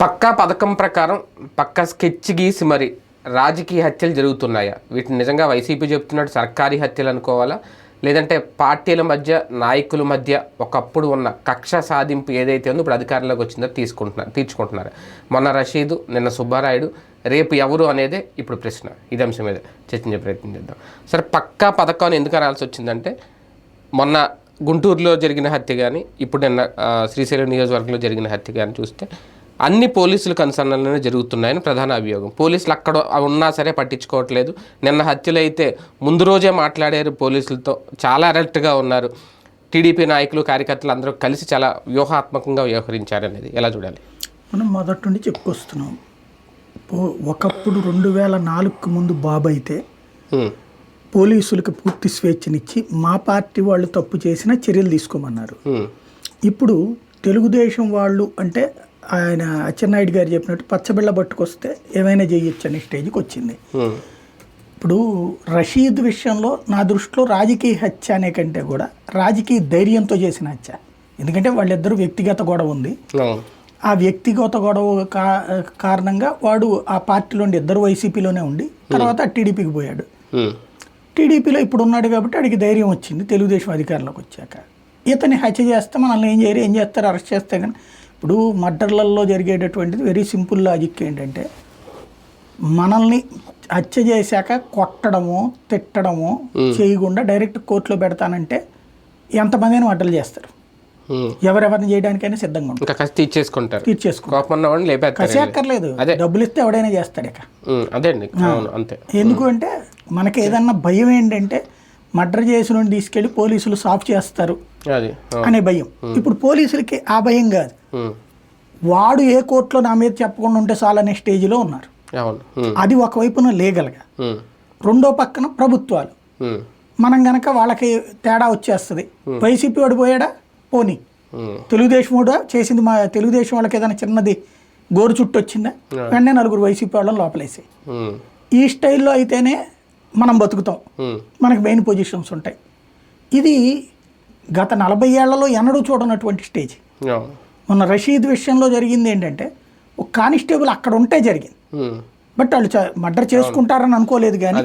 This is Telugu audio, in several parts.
పక్కా పథకం ప్రకారం పక్కా స్కెచ్ గీసి మరి రాజకీయ హత్యలు జరుగుతున్నాయా? వీటిని నిజంగా వైసీపీ చెప్తున్నట్టు సర్కారీ హత్యలు అనుకోవాలా? లేదంటే పార్టీల మధ్య నాయకుల మధ్య ఒకప్పుడు ఉన్న కక్ష సాధింపు ఏదైతే ఉందో ఇప్పుడు అధికారంలోకి వచ్చిందో తీసుకుంటున్నారు తీర్చుకుంటున్నారు? మొన్న రషీదు నిన్న సుబ్బారాయుడు రేపు ఎవరు అనేదే ఇప్పుడు ప్రశ్న. ఇది అంశం మీద చర్చించే ప్రయత్నం చేద్దాం. సరే పక్కా పథకాన్ని ఎందుకు అనాల్సి వచ్చిందంటే మొన్న గుంటూరులో జరిగిన హత్య కానీ ఇప్పుడు నిన్న శ్రీశైలం నియోజకవర్గంలో జరిగిన హత్య కానీ చూస్తే అన్ని పోలీసుల కన్సర్న్లోనే జరుగుతున్నాయని ప్రధాన అభియోగం. పోలీసులు అక్కడ ఉన్నా సరే పట్టించుకోవట్లేదు. నిన్న హత్యలు అయితే ముందు రోజే మాట్లాడారు పోలీసులతో. చాలా అలర్ట్గా ఉన్నారు. టీడీపీ నాయకులు కార్యకర్తలు అందరూ కలిసి చాలా వ్యూహాత్మకంగా వ్యవహరించారు అనేది ఎలా చూడాలి? మనం మొదటి నుండి చెప్పుకొస్తున్నాం. ఒకప్పుడు రెండు వేల నాలుగుకు ముందు బాబు అయితే. పోలీసులకు పూర్తి స్వేచ్ఛనిచ్చి మా పార్టీ వాళ్ళు తప్పు చేసినా చర్యలు తీసుకోమన్నారు. ఇప్పుడు తెలుగుదేశం వాళ్ళు అంటే ఆయన అచ్చెన్నాయుడు గారు చెప్పినట్టు పచ్చబిళ్ళ పట్టుకొస్తే ఏమైనా చేయొచ్చు అనే స్టేజ్కి వచ్చింది. ఇప్పుడు రషీద్ విషయంలో నా దృష్టిలో రాజకీయ హత్య అనే కంటే కూడా రాజకీయ ధైర్యంతో చేసిన హత్య. ఎందుకంటే వాళ్ళిద్దరూ వ్యక్తిగత గొడవ ఉంది. ఆ వ్యక్తిగత గొడవ కా కారణంగా వాడు ఆ పార్టీలో ఇద్దరు వైసీపీలోనే ఉండి తర్వాత టీడీపీకి పోయాడు. టీడీపీలో ఇప్పుడు ఉన్నాడు కాబట్టి వాడికి ధైర్యం వచ్చింది. తెలుగుదేశం అధికారంలోకి వచ్చాక. ఇతన్ని హత్య చేస్తే మనల్ని ఏం చేయరు ఏం చేస్తారు అరెస్ట్ చేస్తే కానీ ఇప్పుడు మర్డర్లలో జరిగేటటువంటిది వెరీ సింపుల్ లాజిక్ ఏంటంటే మనల్ని హత్య చేశాక కొట్టడము తిట్టడము చేయకుండా డైరెక్ట్ కోర్టులో పెడతానంటే ఎంతమందిని మర్డర్లు చేస్తారు. ఎవరెవరిని చేయడానికైనా సిద్ధంగా ఉంటారు. కసి తీర్చేసుకుంటారు. తీర్చేసుకో కోపం ఉన్నవాడిని లేపేస్తారు కసి అక్కర్లేదు అదే. డబ్బులు ఇస్తే ఎవడైనా చేస్తాడు ఇక. అదే అంతే. ఎందుకు అంటే మనకి ఏదన్నా భయం ఏంటంటే మర్డర్ చేసిన వాడిని తీసుకెళ్ళి పోలీసులు సాఫ్ చేస్తారు. అనే భయం. ఇప్పుడు పోలీసులకి ఆ భయం కాదు. వాడు ఏ కోర్టులో నా మీద చెప్పకుండా ఉంటే చాలనే స్టేజ్లో ఉన్నారు. అది ఒకవైపున లీగల్గా. రెండో పక్కన ప్రభుత్వాలు. మనం గనక వాళ్ళకి తేడా వచ్చేస్తుంది వైసీపీ వాడు పోయాడా పోనీ. తెలుగుదేశం వాడు చేసింది మా తెలుగుదేశం వాళ్ళకి ఏదైనా చిన్నది గోరు చుట్టూ వచ్చిందా వెంటనే నలుగురు వైసీపీ వాళ్ళని లోపలేసి హ్మ్. ఈ స్టైల్లో అయితేనే మనం బతుకుతాం. మనకి మెయిన్ పొజిషన్స్ ఉంటాయి ఇది గత నలభై ఏళ్ళలో ఎన్నడూ చూడనటువంటి స్టేజ్. మొన్న రషీద్ విషయంలో జరిగింది ఏంటంటే ఒక కానిస్టేబుల్ అక్కడ ఉంటే జరిగింది. బట్ వాళ్ళు మర్డర్ చేసుకుంటారని అనుకోలేదు కానీ.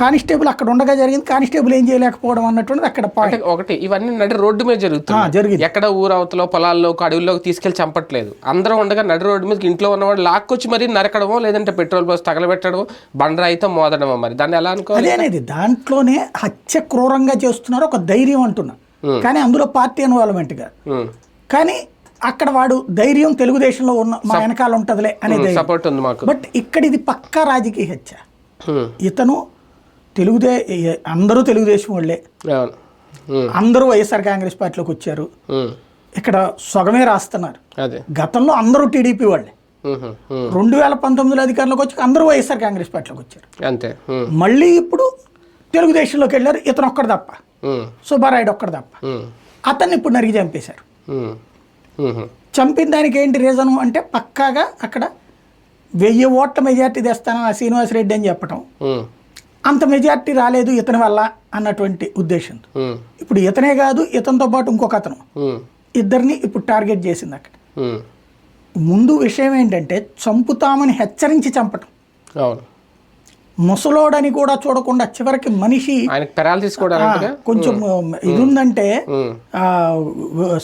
కానిస్టేబుల్ అక్కడ ఉండగా జరిగింది కానిస్టేబుల్ ఏం చేయలేకపోవడం అన్నటువంటిది అక్కడ పాయింట్ ఒకటి ఇవన్నీ నడి రోడ్డు మీద జరుగుతుంది జరిగింది. ఎక్కడ ఊరవతలో పొలాల్లో అడవుల్లోకి తీసుకెళ్ళి చంపట్లేదు. అందరూ ఉండగా నడి రోడ్డు మీద ఇంట్లో ఉన్నవాడు లాక్కొచ్చి మరి నరకడమో లేదంటే పెట్రోల్ పోసి తగలబెట్టడమో బండరాయితో మోదడమో మరి. దాన్ని ఎలా అనుకోవాలి? అనేది దాంట్లోనే హత్య క్రూరంగా చేస్తున్నారు ఒక ధైర్యం అంటున్నా. కానీ అందులో పార్టీ ఇన్వాల్వ్మెంట్ కాదు. కానీ అక్కడ వాడు ధైర్యం తెలుగుదేశంలో ఉన్న మా వెనకాల ఉంటదిలే అనే సపోర్ట్ ఉంది మాకు బట్ ఇక్కడ ఇది పక్కా రాజకీయ హత్య. ఇతను తెలుగుదే అందరూ తెలుగుదేశం వాళ్ళే. అందరూ వైఎస్ఆర్ కాంగ్రెస్ పార్టీలోకి వచ్చారు. ఇక్కడ సొగమే రాస్తున్నారు గతంలో అందరూ టీడీపీ వాళ్ళే. రెండు వేల పంతొమ్మిదిలో అధికారంలోకి వచ్చి అందరూ వైఎస్ఆర్ కాంగ్రెస్ పార్టీలోకి వచ్చారు అంతే. మళ్ళీ ఇప్పుడు తెలుగుదేశంలోకి వెళ్ళారు ఇతను ఒక్కడు తప్ప. సుబ్బారాయుడు ఒక్కడు తప్ప. అతన్ని ఇప్పుడు నరికి చంపేశారు. చంపిన దానికి ఏంటి రీజను అంటే పక్కాగా అక్కడ వెయ్యి ఓట్ల మెజార్టీ తెస్తానని ఆ శ్రీనివాసరెడ్డి అని చెప్పటం. అంత మెజార్టీ రాలేదు ఇతని వల్ల అన్నటువంటి ఉద్దేశంతో హ్మ్. ఇప్పుడు ఇతనే కాదు ఇతనితో పాటు ఇంకొక అతను. ఇద్దరిని ఇప్పుడు టార్గెట్ చేసింది అక్కడ. ముందు విషయం ఏంటంటే చంపుతామని హెచ్చరించి చంపటం అవును ముసలోడని కూడా చూడకుండా చివరికి మనిషి కొంచెం ఇది ఉందంటే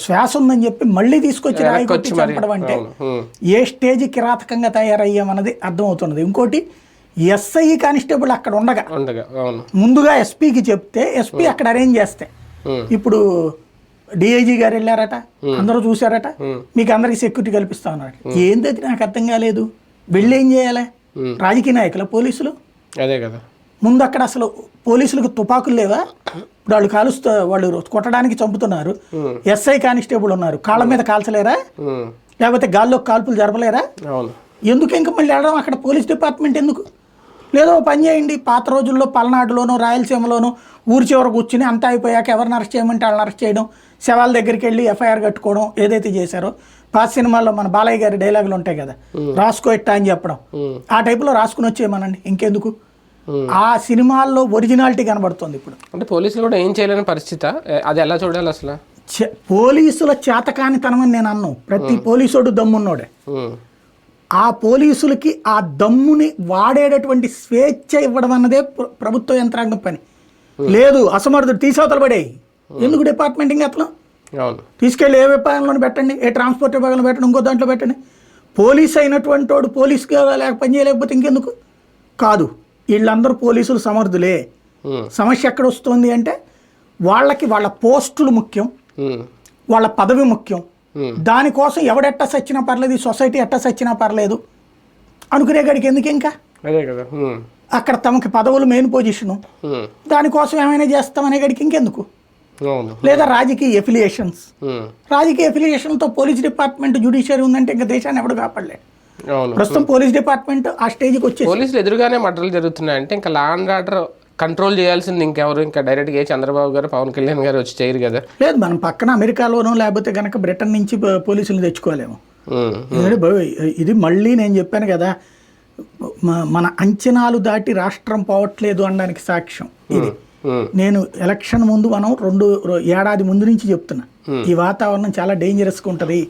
శ్వాస ఉందని చెప్పి మళ్ళీ తీసుకొచ్చి రాయి కొట్టి. చంపడం అంటే. ఏ స్టేజ్ కిరాతకంగా తయారయ్యామన్నది అర్థమవుతున్నది. ఇంకోటి ఎస్ఐ కానిస్టేబుల్ అక్కడ ఉండగా. ముందుగా ఎస్పీకి చెప్తే ఎస్పీ అక్కడ అరేంజ్ చేస్తే. ఇప్పుడు డిఐజీ గారు వెళ్ళారట అందరూ చూశారట మీకు అందరికి సెక్యూరిటీ కల్పిస్తా ఉన్నారు ఏంది అది నాకు అర్థం కాలేదు? వెళ్ళి ఏం చేయాలి. రాజకీయ నాయకుల పోలీసులు? అదే కదా. ముందు అక్కడ అసలు పోలీసులకు తుపాకులు లేవా? ఇప్పుడు వాళ్ళు కాలుస్తూ వాళ్ళు కొట్టడానికి చంపుతున్నారు. ఎస్ఐ కానిస్టేబుల్ ఉన్నారు. కాళ్ళ మీద కాల్చలేరా. లేకపోతే గాల్లో కాల్పులు జరపలేరా? ఎందుకు ఇంకా మళ్ళీ వెళ్ళడం అక్కడ పోలీస్ డిపార్ట్మెంట్ ఎందుకు? లేదో పని చేయండి. పాత రోజుల్లో పల్నాడులోనో రాయలసీమలోనో ఊరి చివర కూర్చుని అంతా అయిపోయాక ఎవరిని అరెస్ట్ చేయమంటే వాళ్ళని అరెస్ట్ చేయడం శవాల దగ్గరికి వెళ్ళి ఎఫ్ఐఆర్ కట్టుకోవడం ఏదైతే చేశారో పాత సినిమాల్లో మన బాలయ్య గారి డైలాగులు ఉంటాయి కదా. రాసుకో ఇట్టా అని చెప్పడం. ఆ టైపులో రాసుకుని వచ్చేయమనండి. ఇంకెందుకు. ఆ సినిమాల్లో ఒరిజినాలిటీ కనబడుతుంది ఇప్పుడు. అంటే పోలీసులు కూడా ఏం చేయలేని పరిస్థితి? అది ఎలా చూడాలి అసలు? పోలీసుల చేతకానితనమని నేను అన్నాను ప్రతి పోలీసోడు దమ్మున్నోడే. ఆ పోలీసులకి ఆ దమ్ముని వాడేటటువంటి స్వేచ్ఛ ఇవ్వడం అన్నదే ప్ర- ప్రభుత్వ యంత్రాంగం పని. లేదు అసమర్థుడు తీసవతలు పడేయి ఎందుకు డిపార్ట్మెంట్ ఇంకా అతను? తీసుకెళ్ళి ఏ విభాగంలో పెట్టండి ఏ ట్రాన్స్పోర్ట్ విభాగంలో పెట్టండి ఇంకో దాంట్లో పెట్టండి. పోలీస్ అయినటువంటి వాడు పోలీస్గా లేక పని చేయలేకపోతే ఇంకెందుకు? కాదు. వీళ్ళందరూ పోలీసులు సమర్థులే. సమస్య ఎక్కడ వస్తుంది అంటే వాళ్ళకి వాళ్ళ పోస్టులు ముఖ్యం. వాళ్ళ పదవి ముఖ్యం. దానికోసం ఎవడెట్టా సచ్చినా పర్లేదు ఈ సొసైటీ ఎట్టా సచ్చినా పర్లేదు. అనుకునే గడికి ఎందుకు ఇంకా? అదే కదా ఉమ్, అక్కడ తమకి పదవులు మెయిన్ పొజిషను దానికోసం ఏమైనా చేస్తామనే గడికి ఇంకెందుకు? లేదా రాజకీయ ఎఫిలియేషన్స్ రాజకీయ ఎఫిలియేషన్తో పోలీస్ డిపార్ట్మెంట్ జ్యుడిషియరీ ఉందంటే ఇంకా దేశాన్ని ఎవడు కాపాడలే. అవును ప్రస్తుతం పోలీస్ డిపార్ట్మెంట్ ఆ స్టేజ్కి వచ్చేసి పోలీసులు ఎదురుగానే మర్డర్లు జరుగుతున్నాయంటే ఇంకా లా అండ్ ఆర్డర్ కంట్రోల్ చేయాల్సింది ఇంకెవరు? ఇంకా డైరెక్ట్గా ఏ చంద్రబాబు గారు పవన్ కళ్యాణ్ గారు వచ్చి చేయరు కదా? లేదు మనం పక్కన అమెరికాలోనో లేకపోతే కనుక బ్రిటన్ నుంచి పోలీసులు తెచ్చుకోలేము. ఇది మళ్ళీ నేను చెప్పాను కదా మన అంచనాలు దాటి రాష్ట్రం పోవట్లేదు అనడానికి సాక్ష్యం ఇది. నేను ఎలక్షన్ ముందు మనం రెండు ఏడాది ముందు నుంచి చెప్తున్నా. ఈ వాతావరణం చాలా డేంజరస్గా ఉంటుంది.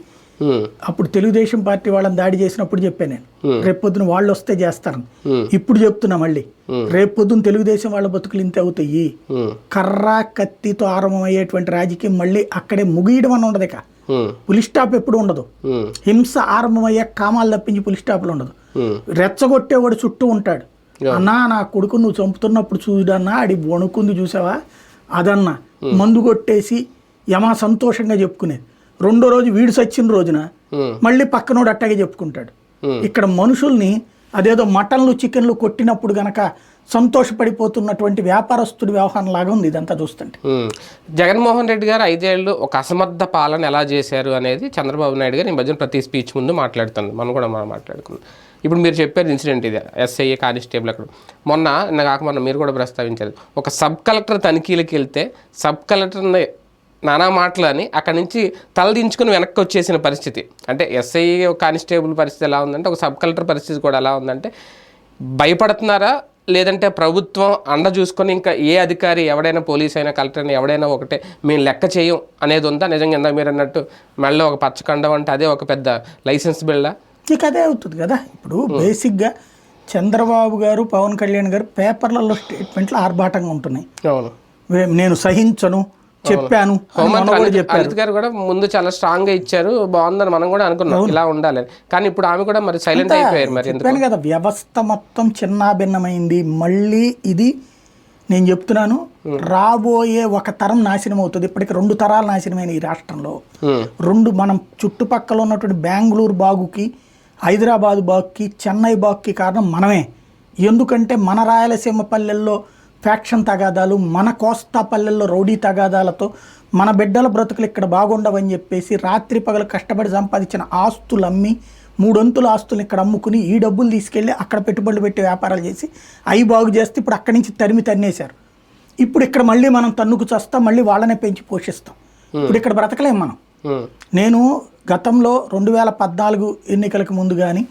అప్పుడు తెలుగుదేశం పార్టీ వాళ్ళని దాడి చేసినప్పుడు చెప్పాను నేను. రేపు పొద్దున వాళ్ళు వస్తే చేస్తారని. ఇప్పుడు చెప్తున్నా మళ్ళీ. రేపు పొద్దున తెలుగుదేశం వాళ్ళ బతుకులు ఇంత అవుతాయి. కర్ర కత్తితో ఆరంభమయ్యేటువంటి రాజకీయం మళ్ళీ అక్కడే ముగియడం అని ఉండదు ఇక. పులి స్టాప్ ఎప్పుడు ఉండదు. హింస ఆరంభమయ్యే కామాలు తప్పించి పులి స్టాప్లు ఉండదు. రెచ్చగొట్టేవాడు చుట్టూ ఉంటాడు. అన్నా నా కొడుకు నువ్వు చంపుతున్నప్పుడు చూడన్నా అడి వణుకుంది చూసావా? అదన్నా. మందు కొట్టేసి యమా సంతోషంగా చెప్పుకునేది. రెండో రోజు వీడు సచ్చిన రోజున మళ్ళీ పక్కనోడు అట్టాగే చెప్పుకుంటాడు. ఇక్కడ మనుషుల్ని అదేదో మటన్లు చికెన్లు కొట్టినప్పుడు గనక సంతోషపడిపోతున్నటువంటి వ్యాపారస్తుడి వ్యవహారం లాగా ఉంది ఇదంతా చూస్తుంటే. జగన్మోహన్ రెడ్డి గారు ఐదేళ్ళు ఒక అసమర్థ పాలన ఎలా చేశారు అనేది చంద్రబాబు నాయుడు గారు ఈ మధ్యన ప్రతి స్పీచ్ ముందు మాట్లాడుతుంది మనం కూడా మనం మాట్లాడుకుందాం. ఇప్పుడు మీరు చెప్పారు ఇన్సిడెంట్ ఇది. ఎస్ఐ కానిస్టేబుల్ అక్కడ. మొన్న కాక మొన్న మీరు కూడా ప్రస్తావించారు. ఒక సబ్ కలెక్టర్ తనిఖీలకు వెళ్తే సబ్ కలెక్టర్ని నానా మాటలు అని అక్కడి నుంచి తలదించుకుని వెనక్కి వచ్చేసిన పరిస్థితి. అంటే ఎస్ఐ కానిస్టేబుల్ పరిస్థితి ఎలా ఉందంటే ఒక సబ్ కలెక్టర్ పరిస్థితి కూడా ఎలా ఉందంటే భయపడుతున్నారా? లేదంటే ప్రభుత్వం అండ చూసుకొని ఇంకా ఏ అధికారి ఎవడైనా పోలీస్ అయినా కలెక్టర్ అయినా ఎవడైనా ఒకటే మేము లెక్క చేయం అనేది ఉందా? నిజంగా ఇందా మీరు అన్నట్టు మెళ్ళ ఒక పచ్చకండం అంటే అదే ఒక పెద్ద లైసెన్స్ బిల్డా? ఇక అదే అవుతుంది కదా. ఇప్పుడు బేసిక్గా చంద్రబాబు గారు పవన్ కళ్యాణ్ గారు పేపర్లలో స్టేట్మెంట్లు ఆర్భాటంగా ఉంటున్నాయి. అవును. నేను సహించను. చెప్పాను. అనిత- గారు కూడా ముందు చాలా స్ట్రాంగ్గా ఇచ్చారు. బాగుందని మనం కూడా అనుకున్నాం. ఇలా ఉండాలి కానీ ఇప్పుడు ఆమె కూడా మరి సైలెంట్ అయిపోయారు మరి కదా వ్యవస్థ మొత్తం చిన్నాభిన్నమైంది. మళ్ళీ ఇది నేను చెప్తున్నాను. రాబోయే ఒక తరం నాశనం అవుతుంది. ఇప్పటికి రెండు తరాలు నాశనమైన ఈ రాష్ట్రంలో. రెండు మనం చుట్టుపక్కల ఉన్నటువంటి బెంగళూరు బాగుకి హైదరాబాద్ బాగుకి చెన్నై బాగుకి కారణం మనమే. ఎందుకంటే మన రాయలసీమ పల్లెల్లో ఫ్యాక్షన్ తగాదాలు మన కోస్తా పల్లెల్లో రౌడీ తగాదాలతో మన బిడ్డల బ్రతుకులు ఇక్కడ బాగుండవని చెప్పేసి రాత్రి పగలు కష్టపడి సంపాదించిన ఆస్తులు అమ్మి మూడొంతుల ఆస్తులు ఇక్కడ అమ్ముకుని ఈ డబ్బులు తీసుకెళ్ళి అక్కడ పెట్టుబడులు పెట్టి వ్యాపారాలు చేసి అవి బాగు చేస్తే ఇప్పుడు అక్కడి నుంచి తరిమి తన్నేశారు. ఇప్పుడు ఇక్కడ మళ్ళీ మనం తన్నుకు చేస్తాం మళ్ళీ వాళ్ళనే పెంచి పోషిస్తాం. ఇప్పుడు ఇక్కడ బ్రతకలేం మనం. నేను గతంలో రెండు వేల పద్నాలుగు ఎన్నికలకు ముందు కానీ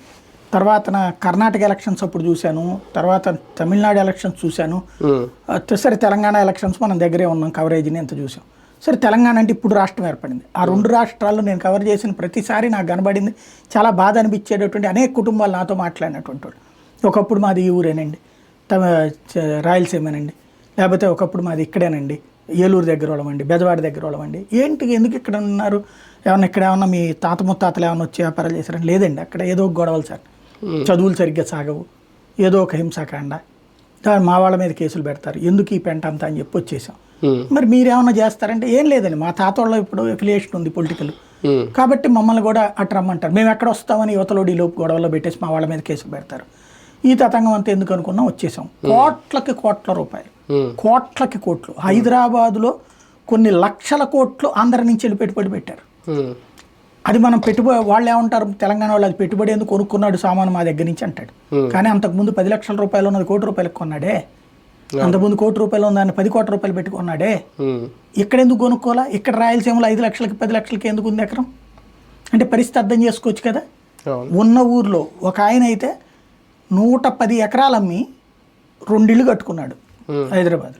తర్వాత కర్ణాటక ఎలక్షన్స్ అప్పుడు చూశాను. తర్వాత తమిళనాడు ఎలక్షన్స్ చూశాను. సరే తెలంగాణ ఎలక్షన్స్ మనం దగ్గరే ఉన్నాం కవరేజ్ని ఎంత చూసాం. సరే తెలంగాణ అంటే ఇప్పుడు రాష్ట్రం ఏర్పడింది. ఆ రెండు రాష్ట్రాల్లో నేను కవర్ చేసిన ప్రతిసారి నాకు కనబడింది చాలా బాధ అనిపించేటటువంటి అనేక కుటుంబాలు నాతో మాట్లాడినటువంటి వాళ్ళు. ఒకప్పుడు మాది ఈ ఊరేనండి. తమ రాయలసీమేనండి. లేకపోతే ఒకప్పుడు మాది ఇక్కడేనండి. ఏలూరు దగ్గర వాళ్ళమండి బెజవాడ దగ్గర వాళ్ళమండి. ఏంటి ఎందుకు ఇక్కడ ఉన్నారు? ఏమన్నా ఇక్కడ ఏమన్నా మీ తాత ముత్తాతలు ఏమన్నా వచ్చి వ్యాపారాలు చేశారని లేదండి అక్కడ ఏదో ఒక గొడవలు సార్. చదువులు సరిగ్గా సాగవు. ఏదో ఒక హింసాకాండ దాని మా వాళ్ళ మీద కేసులు పెడతారు. ఎందుకు ఈ పెంట అంతా అని చెప్పి వచ్చేసాం. మరి మీరేమన్నా చేస్తారంటే ఏం లేదండి. మా తాత వాళ్ళ ఇప్పుడు ఎఫిలియేషన్ ఉంది పొలిటికల్ కాబట్టి మమ్మల్ని కూడా అటు రమ్మంటారు. మేము ఎక్కడ వస్తామని యువతలోడి లోపు గొడవలో పెట్టేసి మా వాళ్ళ మీద కేసులు పెడతారు. ఈ తతంగం అంతా ఎందుకు అనుకున్నాం? వచ్చేసాం. కోట్లకి కోట్ల రూపాయలు. కోట్లకి కోట్లు. హైదరాబాదులో కొన్ని లక్షల కోట్లు ఆంధ్ర నుంచి వెళ్ళి పెట్టుబడి పెట్టారు. అది మనం పెట్టుబడి వాళ్ళు ఏమంటారు? తెలంగాణ వాళ్ళు అది పెట్టుబడి ఎందుకు కొనుక్కున్నాడు సామాను మా దగ్గర నుంచి అంటాడు. కానీ అంతకుముందు పది లక్షల రూపాయలు ఉన్నది కోటి రూపాయలకు కొన్నాడే. అంతకుముందు కోటి రూపాయలు ఉన్నదాన్ని పది కోట్ల రూపాయలు పెట్టి కొన్నాడే. ఉమ్, ఇక్కడ ఎందుకు కొనుక్కోవాలా? ఇక్కడ రాయలసీమలో ఐదు లక్షలకి పది లక్షలకి ఎందుకు ఉంది ఎకరం? అంటే పరిస్థితి అర్థం చేసుకోవచ్చు కదా? ఉన్న ఊర్లో ఒక ఆయన అయితే నూట పది ఎకరాలు అమ్మి రెండిళ్ళు కట్టుకున్నాడు హైదరాబాద్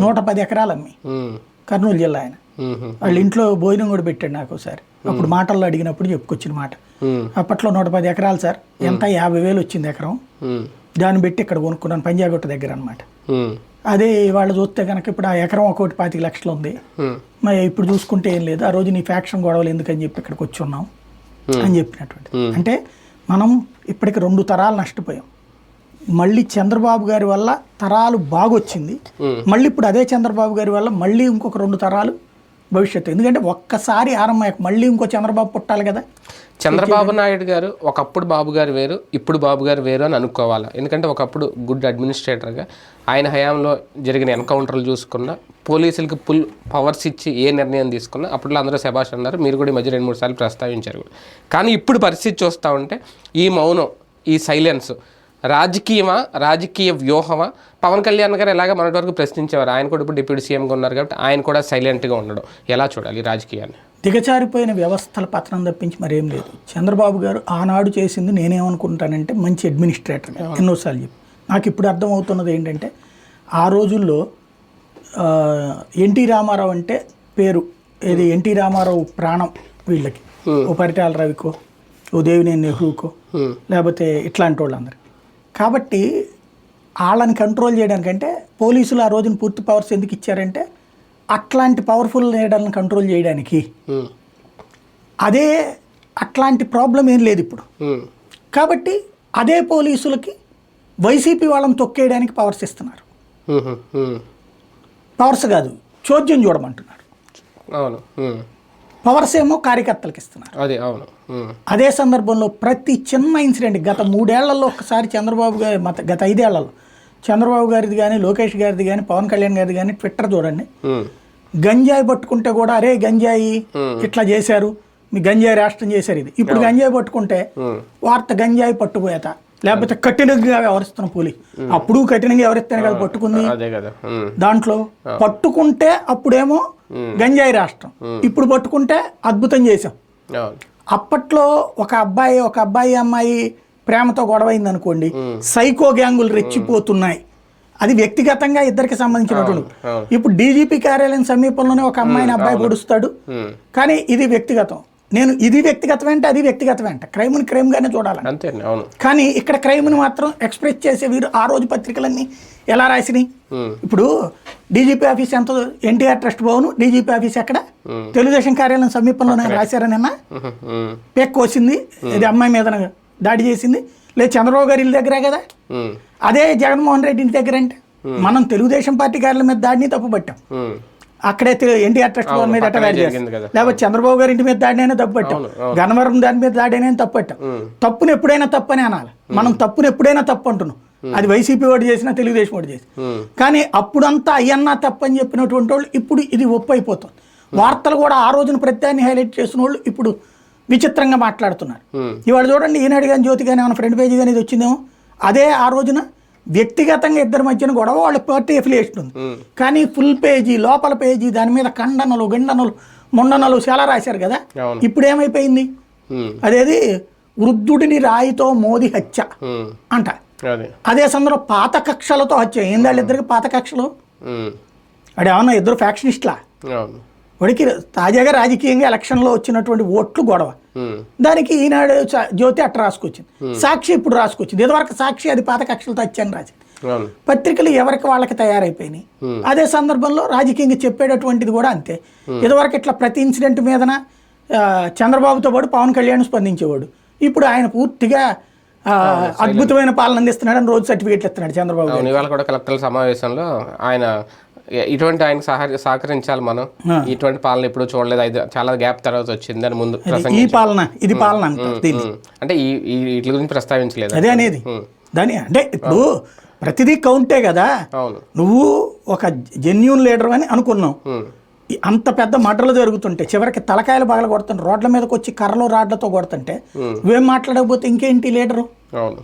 నూట పది ఎకరాలు అమ్మి కర్నూలు జిల్లా ఆయన. వాళ్ళ ఇంట్లో భోజనం కూడా పెట్టాడు నాకు ఒకసారి. అప్పుడు మాటల్లో అడిగినప్పుడు చెప్పుకొచ్చిన మాట. అప్పట్లో నూట పది ఎకరాలు సార్. ఎంత? యాభై వేలు వచ్చింది ఎకరం. దాన్ని పెట్టి ఇక్కడ కొనుక్కున్నాను పంజాగుట్ట దగ్గర అనమాట అదే వాళ్ళు చూస్తే కనుక ఇప్పుడు ఆ ఎకరం ఒకటి పాతిక లక్షలు ఉంది. మరి ఇప్పుడు చూసుకుంటే ఏం లేదు. ఆ రోజు నీ ఫ్యాక్షన్ గొడవలు ఎందుకని చెప్పి ఇక్కడికి వచ్చి ఉన్నాం అని చెప్పినటువంటి. అంటే మనం ఇప్పటికి రెండు తరాలు నష్టపోయాం. మళ్ళీ చంద్రబాబు గారి వల్ల తరాలు బాగొచ్చింది. మళ్ళీ ఇప్పుడు అదే చంద్రబాబు గారి వల్ల మళ్ళీ ఇంకొక రెండు తరాలు భవిష్యత్తు. ఎందుకంటే ఒక్కసారి ఆరంభం మళ్ళీ ఇంకో చంద్రబాబు పుట్టాలి కదా. చంద్రబాబు నాయుడు గారు ఒకప్పుడు బాబు గారు వేరు ఇప్పుడు బాబు గారు వేరు అని అనుకోవాలి? ఎందుకంటే ఒకప్పుడు గుడ్ అడ్మినిస్ట్రేటర్గా ఆయన హయాంలో జరిగిన ఎన్కౌంటర్లు చూసుకున్న పోలీసులకి ఫుల్ పవర్స్ ఇచ్చి ఏ నిర్ణయం తీసుకున్నా అప్పుడు అందరూ శభాష్ అన్నారు మీరు కూడా ఈ మధ్య రెండు మూడు సార్లు ప్రస్తావించారు. కానీ ఇప్పుడు పరిస్థితి చూస్తూ ఉంటే ఈ మౌనం ఈ సైలెన్స్ రాజకీయమా? రాజకీయ వ్యూహమా? పవన్ కళ్యాణ్ గారు ఎలాగ మొన్నటి వరకు ప్రశ్నించేవారు? ఆయన కూడా ఇప్పుడు డిప్యూటీ సీఎంగా ఉన్నారు కాబట్టి ఆయన కూడా సైలెంట్గా ఉండడం. ఎలా చూడాలి రాజకీయాన్ని? దిగజారిపోయిన వ్యవస్థల పతనం తప్పించి మరేం లేదు. చంద్రబాబు గారు ఆనాడు చేసింది నేనేమనుకుంటానంటే మంచి అడ్మినిస్ట్రేటర్ ఎన్నోసార్లు చెప్పి నాకు ఇప్పుడు అర్థమవుతున్నది ఏంటంటే ఆ రోజుల్లో ఎన్టీ రామారావు అంటే పేరు. ఏది ఎన్టీ రామారావు ప్రాణం వీళ్ళకి. ఓ పరిటాల రవికో ఓ దేవినేని నెహ్రూకో. లేకపోతే ఇట్లాంటి వాళ్ళందరూ కాబట్టి వాళ్ళని కంట్రోల్ చేయడానికంటే పోలీసులు ఆ రోజున పూర్తి పవర్స్ ఎందుకు ఇచ్చారంటే అట్లాంటి పవర్ఫుల్ లీడర్లను కంట్రోల్ చేయడానికి. ఉమ్, అదే అట్లాంటి ప్రాబ్లం ఏం లేదు ఇప్పుడు. ఉమ్, కాబట్టి అదే పోలీసులకి వైసీపీ వాళ్ళని తొక్కేయడానికి పవర్స్ ఇస్తున్నారు. పవర్స్ కాదు చోద్యం చూడమంటున్నారు. అవును. పవర్స్ ఏమో కార్యకర్తలకు ఇస్తున్నారు. అదే అవును. అదే సందర్భంలో ప్రతి చిన్న ఇన్సిడెంట్ గత మూడేళ్ళలో ఒకసారి చంద్రబాబు గారి మత గత ఐదేళ్ళలో చంద్రబాబు గారిది కానీ లోకేష్ గారిది కానీ పవన్ కళ్యాణ్ గారిది కానీ ట్విట్టర్ చూడండి. గంజాయి పట్టుకుంటే కూడా అరే గంజాయి ఇట్లా చేశారు మీ గంజాయి రాష్ట్రం చేశారు ఇది. ఇప్పుడు గంజాయి పట్టుకుంటే వార్త గంజాయి పట్టుపోయేత లేకపోతే కఠినంగా వ్యవహరిస్తున్న పులి అప్పుడు కఠినంగా ఎవరిస్తేనే కదా పట్టుకుంది. దాంట్లో పట్టుకుంటే అప్పుడేమో గంజాయి రాష్ట్రం. ఇప్పుడు పట్టుకుంటే అద్భుతం చేసాం అప్పట్లో ఒక అబ్బాయి ఒక అబ్బాయి అమ్మాయి ప్రేమతో గొడవైంది అనుకోండి సైకో గ్యాంగులు రెచ్చిపోతున్నాయి. అది వ్యక్తిగతంగా ఇద్దరికి సంబంధించినటువంటి. ఇప్పుడు డీజీపీ కార్యాలయం సమీపంలోనే ఒక అమ్మాయిని అబ్బాయి పొడుస్తాడు. కానీ ఇది వ్యక్తిగతం. నేను ఇది వ్యక్తిగతం అంటే అది వ్యక్తిగతం అంటే. క్రైమ్ని క్రైమ్గానే చూడాలి అంతే అవును. కానీ ఇక్కడ క్రైమ్ని మాత్రం ఎక్స్ప్రెస్ చేసే వీరు ఆ రోజు పత్రికలన్నీ ఎలా రాసినాయి? ఇప్పుడు డీజీపీ ఆఫీస్ ఎంత NTR trust Bhavan DGP office ఎక్కడ? తెలుగుదేశం కార్యాలయం సమీపంలోనే రాశారనన్నా ఉమ్, ఉమ్, పేక్ కోసింది ఇది అమ్మాయి మీద దాడి చేసింది. లేదు చంద్రబాబు గారి ఇల్లు దగ్గరే కదా? అదే జగన్మోహన్ రెడ్డి ఇంటి దగ్గర అంటే? మనం తెలుగుదేశం పార్టీ కార్యాలయం మీద దాడిని తప్పు పట్టాం ఉమ్, అక్కడే ఎన్టీఆర్ ట్రస్ట్ భవన్ మీద పక్కనే దాడి. లేకపోతే చంద్రబాబు గారి ఇంటి మీద దాడినైనా తప్పు పట్టాం. గన్నవరం దాని మీద దాడినైనా తప్పు పట్టాం. తప్పును ఎప్పుడైనా తప్పు అని అనాలి మనం తప్పును ఎప్పుడైనా తప్పు అంటున్నాం. అది వైసీపీ ఓటు చేసినా తెలుగుదేశం ఓటు చేసి కానీ అప్పుడంతా అయ్యన్నా తప్పు అని చెప్పినటువంటి వాళ్ళు ఇప్పుడు ఇది ఒప్పు అయిపోతుంది వార్తలు కూడా ఆ రోజున ప్రత్యాన్ని హైలైట్ చేసిన వాళ్ళు ఇప్పుడు విచిత్రంగా మాట్లాడుతున్నారు. ఇవాళ చూడండి ఈనాడు కానీ జ్యోతి కానీ మన ఫ్రంట్ పేజీ కానీ ఇది వచ్చిందేమో. అదే ఆ రోజున వ్యక్తిగతంగా ఇద్దరి మధ్యన గొడవ వాళ్ళ పార్టీ అఫిలియేషన్ ఉంది. కానీ ఫుల్ పేజీ లోపల పేజీ దాని మీద ఖండనలు గండనలు ముండనలు చాలా రాశారు కదా? ఇప్పుడు ఏమైపోయింది? అదేది? వృద్ధుడిని రాయితో మోది హత్య అంట. అదే. సందర్భంలో పాత కక్షలతో హత్య. ఏంది వాళ్ళిద్దరికి పాత కక్షలు? వాడు ఏమన్నా ఇద్దరు ఫ్యాక్షనిస్ట్లా వాడికి తాజాగా రాజకీయంగా ఎలక్షన్లో వచ్చినటువంటి ఓట్లు గొడవ. దానికి ఈనాడు జ్యోతి అట్ట రాసుకొచ్చింది. సాక్షి ఇప్పుడు రాసుకొచ్చింది. ఇదివరకు సాక్షి అది పాత కక్షలతో రాసింది. అవును. పత్రికలు ఎవరికి వాళ్ళకి తయారైపోయినాయి? అదే సందర్భంలో రాజకీయంగా చెప్పేటటువంటిది కూడా అంతే. ఇదివరకు ఇట్లా ప్రతి ఇన్సిడెంట్ మీదన చంద్రబాబుతో పాటు పవన్ కళ్యాణ్ స్పందించేవాడు. ఇప్పుడు ఆయన పూర్తిగా అద్భుతమైన పాలన అందిస్తున్నాడని రోజు సర్టిఫికేట్లు ఇస్తున్నాడు చంద్రబాబు ఇవాళ కూడా కలెక్టర్ల సమావేశంలో ఆయన ఇటువంటి ఆయన సహ సహకరించాలి మనం. ఇటువంటి పాలన ఎప్పుడు చూడలేదు. ఐదు చాలా గ్యాప్ తర్వాత వచ్చింది అని ముందు ఈ పాలన ఇది పాలన అంటే ఈ వీటి గురించి ప్రస్తావించలేదు అదే అనేది. దాని అంటే ఇప్పుడు ప్రతిదీ కౌంటే కదా. నువ్వు ఒక జెన్యున్ లీడర్ అని అనుకున్నావు. అంత పెద్ద మటలు జరుగుతుంటే చివరికి తలకాయలు పగల కొడుతుంటే రోడ్ల మీదకి వచ్చి కర్రలు రాడ్లతో కొడుతుంటే నువ్వేం మాట్లాడకపోతే ఇంకేంటి లీడరు? అవును.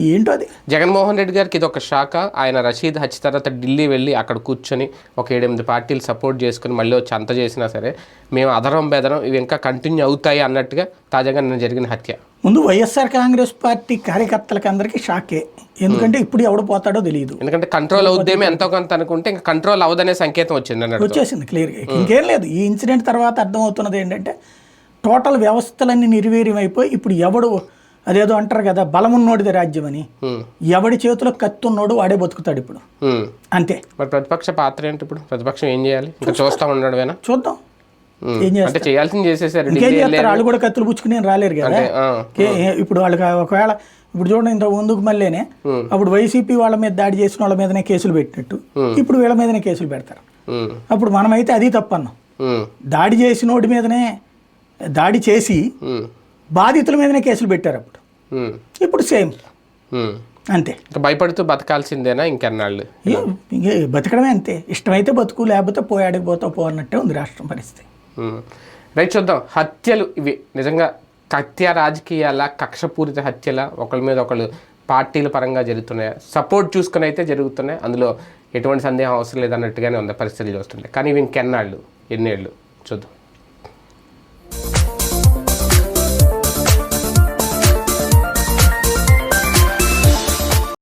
ఏంటో అది? జగన్మోహన్ రెడ్డి గారికి ఇది ఒక శాఖ ఆయన రషీద్ హత్య తర్వాత ఢిల్లీ వెళ్ళి అక్కడ కూర్చొని ఒక ఏడెనిమిది పార్టీలు సపోర్ట్ చేసుకుని మళ్ళీ వచ్చి అంత చేసినా సరే మేము అదరం బెదరం ఇవి ఇంకా కంటిన్యూ అవుతాయి అన్నట్టుగా తాజాగా నిన్న జరిగిన హత్య. ముందు వైఎస్ఆర్ కాంగ్రెస్ పార్టీ కార్యకర్తలకి అందరికీ షాకే. ఎందుకంటే ఇప్పుడు ఎవడు పోతాడో తెలియదు ఎందుకంటే కంట్రోల్ అవుద్దేమో ఎంతో కొంత అనుకుంటే ఇంకా కంట్రోల్ అవ్వదనే సంకేతం వచ్చింది అన్నట్టు. వచ్చేసింది క్లియర్గా ఇంకేం లేదు. ఈ ఇన్సిడెంట్ తర్వాత అర్థమవుతున్నది ఏంటంటే టోటల్ వ్యవస్థలన్నీ నిర్వీర్యం అయిపోయి ఇప్పుడు ఎవడు అదేదో అంటారు కదా బలమున్నోడిది రాజ్యం అని. ఉమ్, ఎవడి చేతిలో కత్తి ఉన్నోడు వాడే బతుకుతాడు ఇప్పుడు. అంతే. మరి ప్రతిపక్ష పాత్ర ఏంటి ఇప్పుడు? ప్రతిపక్షం ఏం చేయాలి? ఇంకా చూస్తా ఉండడమేనా? చూద్దాం. అంటే చేయాల్సింది చేసేసారు ఇంకేం చేస్తారు? వాళ్ళు కూడా కత్తులు పుచ్చుకుని రాలేరు కదా? ఇప్పుడు వాళ్ళకి ఒకవేళ ఇప్పుడు చూడండి ఇంత ముందుకు మళ్ళీనే అప్పుడు వైసీపీ వాళ్ళ మీద దాడి చేసిన వాళ్ళ మీదనే కేసులు పెట్టినట్టు. ఇప్పుడు వీళ్ళ మీదనే కేసులు పెడతారు. అప్పుడు మనమైతే అది తప్పన్నాం. దాడి చేసినోడి మీదనే దాడి చేసి బాధితుల మీదనే కేసులు పెట్టారు అప్పుడు. ఇప్పుడు సేమ్. అంతే. ఇంకా భయపడుతూ బతకాల్సిందేనా ఇంకెన్నాళ్ళు? ఇక ఇంక బతకడమే అంతే. ఇష్టమైతే బతుకు లేకపోతే పోయాడికి పోతావు పో అన్నట్టే ఉంది రాష్ట్రం పరిస్థితి. రైట్ చూద్దాం. హత్యలు ఇవి. నిజంగా హత్య రాజకీయాల కక్షపూరిత హత్యల ఒకళ్ళ మీద ఒకళ్ళు పార్టీల పరంగా జరుగుతున్నాయి? సపోర్ట్ చూసుకుని అయితే జరుగుతున్నాయి. అందులో ఎటువంటి సందేహం అవసరం లేదన్నట్టుగానే ఉంది పరిస్థితులు చూస్తుంటాయి కానీ ఇవి ఇంకెన్నాళ్ళు? ఎన్నేళ్ళు? చూద్దాం.